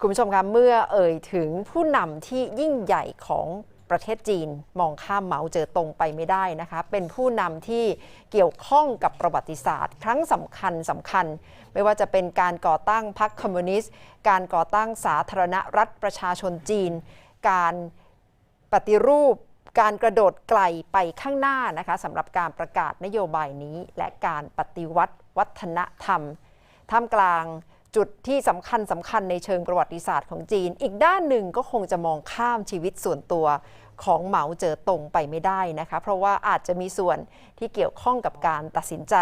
คุณผู้ชมคะเมื่อเอ่ยถึงผู้นำที่ยิ่งใหญ่ของประเทศจีนมองข้ามเหมาเจอตรงไปไม่ได้นะคะ เป็นผู้นำที่เกี่ยวข้องกับประวัติศาสตร์ ครั้งสำคัญสำคัญ ไม่ว่าจะเป็นการก่อตั้งพรรคคอมมิวนิสต์ การก่อตั้งสาธารณรัฐประชาชนจีน การปฏิรูป การกระโดดไกลไปข้างหน้านะคะสำหรับการประกาศนโยบายนี้ และการปฏิวัติวัฒนธรรมท่ามกลาง จุดที่สำคัญสำคัญในเชิงประวัติศาสตร์ของจีน อีกด้านหนึ่งก็คงจะมองข้ามชีวิตส่วนตัวของเหมาเจ๋อตงไปไม่ได้นะคะ เพราะว่าอาจจะมีส่วนที่เกี่ยวข้องกับการตัดสินใจ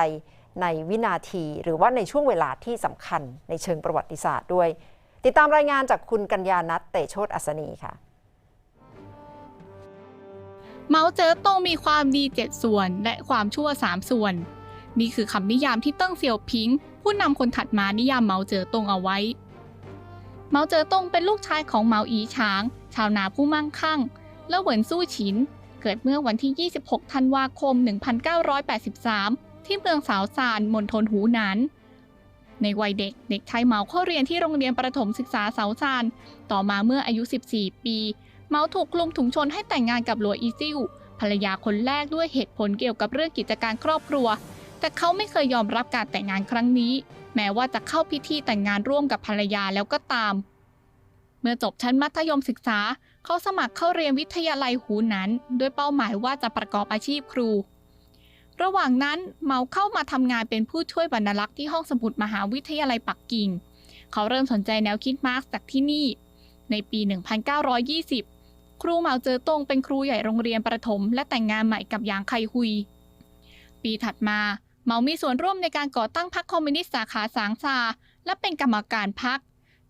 ในวินาที หรือว่าในช่วงเวลาที่สำคัญในเชิงประวัติศาสตร์ด้วย ติดตามรายงานจากคุณกัญญานัทเตโชตอัศนีค่ะเมาเจ๋อตงมีความดี 7 ส่วน และความชั่ว 3 ส่วน นี่คือคำนิยามที่เติ้งเสี่ยวผิง ผู้นำคนถัดมานิยามเมาเจ๋อตงเอาไว้ เมาเจ๋อตงเป็นลูกชายของเมาอีฉาง ชาวนาผู้มั่งคั่ง และเหวินสู้ฉิน เกิดเมื่อวันที่ 26 ธันวาคม 1983 ที่เมืองสาวซานมณฑลหูหนานในวัยเด็กเด็กชายเหมาเข้าเรียนที่โรงเรียนประถมศึกษาเสาซานต่อมาเมื่ออายุ 14 ปี เมาถูกกลุ่มถุงชนให้แต่งงานกับหลัวอีซิ่วภรรยาคนแรกด้วยเหตุผลเกี่ยวกับเรื่องกิจการครอบครัว แต่เขาไม่เคยยอมรับการแต่งงานครั้งนี้ แม้ว่าจะเข้าพิธีแต่งงานร่วมกับภรรยาแล้วก็ตาม เมื่อจบชั้นมัธยมศึกษา เขาสมัครเข้าเรียนวิทยาลัยหูนั้น ด้วยเป้าหมายว่าจะประกอบอาชีพครู ระหว่างนั้นเมาเข้ามาทำงานเป็นผู้ช่วยบรรณารักษ์ที่ห้องสมุดมหาวิทยาลัยปักกิ่ง เขาเริ่มสนใจแนวคิดมาร์กซ์จากที่นี่ ในปี 1920 ครูเหมาเจอตงเป็นครูใหญ่โรงเรียนประถม และแต่งงานใหม่กับหยางไคฮุย ปีถัดมา เหมามีส่วนร่วมในการก่อตั้งพรรคคอมมิวนิสต์สาขาสางซาและเป็นกรรมการพรรค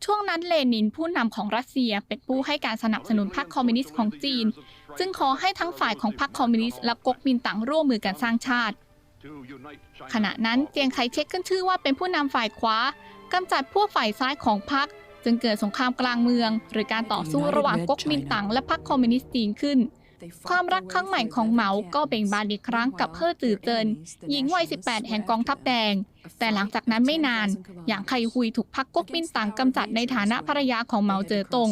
ช่วงนั้นเลนินผู้นำของรัสเซียเป็นผู้ให้การสนับสนุนพรรคคอมมิวนิสต์ของจีนจึงขอให้ทั้งฝ่ายของพรรคคอมมิวนิสต์และก๊กมินตั๋งร่วมมือกันสร้างชาติ ขณะนั้นเจียงไคเชกขึ้นชื่อว่าเป็นผู้นำฝ่ายขวากำจัดพวกฝ่ายซ้ายของพรรคจึงเกิดสงครามกลางเมือง หรือการต่อสู้ระหว่างก๊กมินตั๋งและพรรคคอมมิวนิสต์จีนขึ้น ความรักครั้งใหม่ของเหมาก็เบ่งบานอีกครั้งกับเฮ่อจือเจินหญิงวัย 18 แห่งกองทัพแดง แต่หลังจากนั้นไม่นาน อย่างไคฮุยถูกพรรคก๊กมินตั๋งกำจัดในฐานะภรรยาของเหมาเจ๋อตง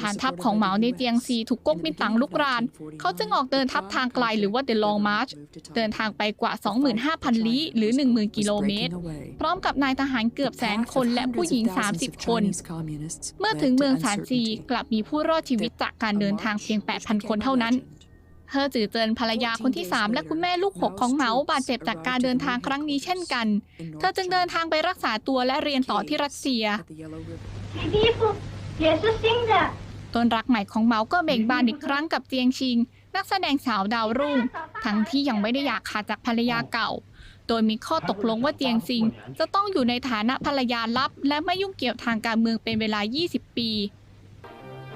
ฐานทัพของเหมาในเจียงซีถูกก๊กมินตั๋งลุกราน เขาจึงออกเดินทัพทางไกลหรือว่า The Long March เดินทางไปกว่า 25,000 ลี้หรือ 10,000 กิโลเมตร พร้อมกับนายทหารเกือบแสนคนและผู้หญิง 30 คน เมื่อถึงเมืองสานซีกลับมีผู้รอดชีวิตจากการเดินทางเพียง 8,000 คนเท่านั้นเฮอจือเจินภรรยาคนที่ 3 และคุณแม่ลูกหกของเหมาบาดเจ็บจากการเดินทางครั้งนี้เช่นกัน เธอจึงเดินทางไปรักษาตัวและเรียนต่อที่รัสเซีย Jesus ต้นรักใหม่ของเมาก็เบ่งบานอีกครั้งกับเจียงชิง นักแสดงสาวดาวรุ่ง ทั้งที่ยังไม่ได้อยากขาดจากภรรยาเก่า โดยมีข้อตกลงว่าเจียงซิง จะต้องอยู่ในฐานะภรรยาลับ และไม่ยุ่งเกี่ยวทางการเมืองเป็นเวลา 20 ปี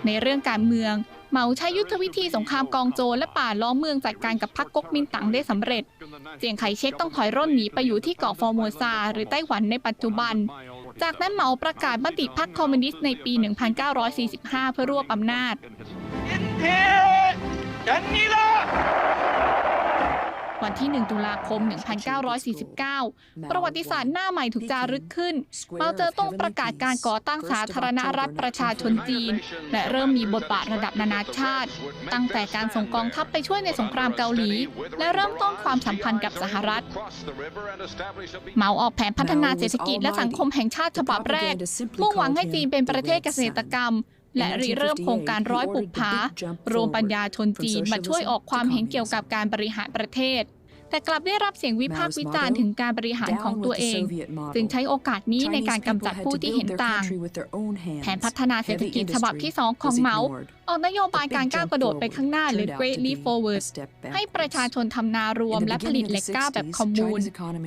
ในเรื่องการเมือง เหมาใช้ยุทธวิธีสงครามกองโจรและป่าล้อมเมืองจัดการกับพรรคก๊กมินตั๋งได้สำเร็จ เจียงไคเชกต้องถอยร่นหนีไปอยู่ที่เกาะฟอร์โมซาหรือไต้หวันในปัจจุบัน จากนั้นเหมาประกาศมติพักคคอมมิวนิสต์ในปี 1945 เพื่อรวบอำนาจ วันที่ 1 ตุลาคม 1949 ประวัติศาสตร์หน้าใหม่ถูกจารึกขึ้นเมาเจอต้องประกาศการก่อตั้งสาธารณรัฐประชาชนจีน และเริ่มมีบทบาทระดับนานาชาติ ตั้งแต่การส่งกองทัพไปช่วยในสงครามเกาหลี และเริ่มต้นความสัมพันธ์กับสหรัฐ เหมาออกแผนพัฒนาเศรษฐกิจและสังคมแห่งชาติฉบับแรกมุ่งหวังให้จีนเป็นประเทศเกษตรกรรมและริเริ่มโครงการร้อยปลูกผารวมปัญญาชนจีนมาช่วยออกความเห็นเกี่ยวกับการบริหารประเทศ แต่กลับได้รับเสียงวิพากษ์วิจารณ์ถึงการบริหารของตัวเอง จึงใช้โอกาสนี้ในการกำจัดผู้ที่เห็นต่าง แผนพัฒนาเศรษฐกิจฉบับที่ 2 ของเหมาออกนโยบายการก้าวกระโดดไปข้างหน้าหรือ Great Leap Forward ให้ประชาชนทำนารวมและผลิตเหล็กกล้าแบบคอมมูน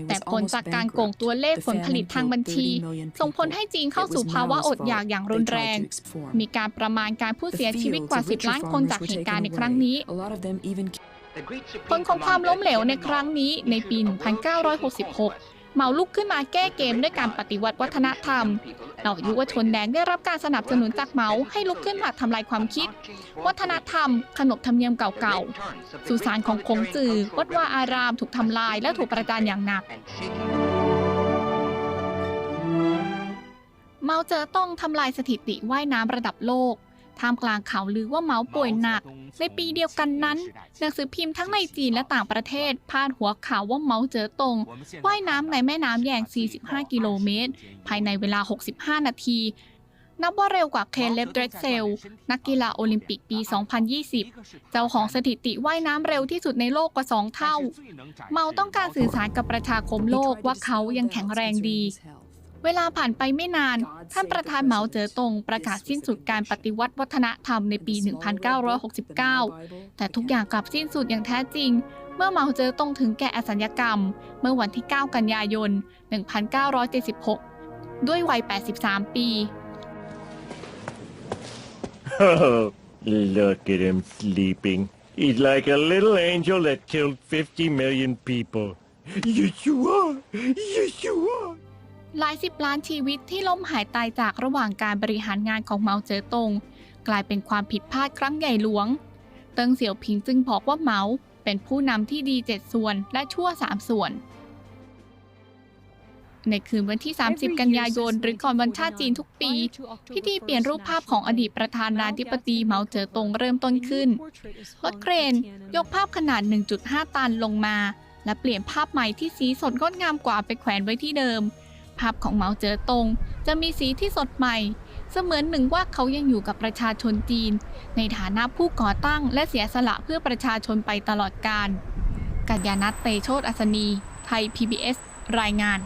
แต่ผลจากการโกงตัวเลขผลผลิตทางบัญชี ส่งผลให้จีนเข้าสู่ภาวะอดอยากอย่างรุนแรง มีการประมาณการผู้เสียชีวิตกว่า 10 ล้านคนจากเหตุการณ์ในครั้งนี้ ผลของความล้มเหลวในครั้งนี้ในปี 1966 เหมาลุกขึ้นมาแก้เกมด้วยการปฏิวัติวัฒนธรรม เหล่ายุวชนแดงได้รับการสนับสนุนจากเหมาให้ลุกขึ้นมาทำลายความคิด วัฒนธรรม ขนบธรรมเนียมเก่าๆ สุสานของคงจือวัดวาอารามถูกทำลายและถูกประจานอย่างหนักเมาเจอต้องทำลายสถิติว่ายน้ำระดับโลก ท่ามกลางข่าวลือว่าเมาป่วยหนัก ในปีเดียวกันนั้น หนังสือพิมพ์ทั้งในจีนและต่างประเทศพาดหัวข่าวว่าเมาเจอตงว่ายน้ำในแม่น้ำแยง 45 กิโลเมตร ภายในเวลา 65 นาทีนับว่าเร็วกว่าเคนเลฟเดรสเซล นักกีฬาโอลิมปิกปี 2020 เจ้าของสถิติว่ายน้ำเร็วที่สุดในโลกกว่า 2 เท่า เมาต้องการสื่อสารกับประชาคมโลกว่าเขายังแข็งแรงดี เวลาผ่านไปไม่นาน ท่านประธานเหมาเจ๋อตงประกาศสิ้นสุดการปฏิวัติวัฒนธรรมในปี 1969 แต่ทุกอย่างกลับสิ้นสุดอย่างแท้จริง เมื่อเหมาเจ๋อตงถึงแก่อสัญญกรรม เมื่อวันที่ 9 กันยายน 1976 ด้วยวัย 83 ปี look at him sleeping. He's like a little angel that killed 50 million people. Yes, you are. Yes, you are. หลายสิบล้านชีวิตที่ล้มหายตายจากระหว่างการบริหารงานของเหมาเจ๋อตง กลายเป็นความผิดพลาดครั้งใหญ่หลวง เติงเสี่ยวผิงจึงบอกว่าเหมาเป็นผู้นำที่ดีเจ็ดส่วนและชั่วสามส่วน ในคืนวันที่ 30 กันยายน หรือก่อนวันชาติจีนทุกปี พิธีเปลี่ยนรูปภาพของอดีตประธานาธิบดีเหมาเจ๋อตงเริ่มต้นขึ้น รถเครนยกภาพขนาด 1.5 ตันลงมา และเปลี่ยนภาพใหม่ที่สีสดงดงามกว่าไปแขวนไว้ที่เดิม ภาพของเหมาเจ๋อตง จะมีสีที่สดใหม่ เสมือนหนึ่งว่าเขายังอยู่กับประชาชนจีน ในฐานะผู้ก่อตั้งและเสียสละเพื่อประชาชนไปตลอดกาลกัญญานัทเตโชตอัศนี ไทย PBS รายงาน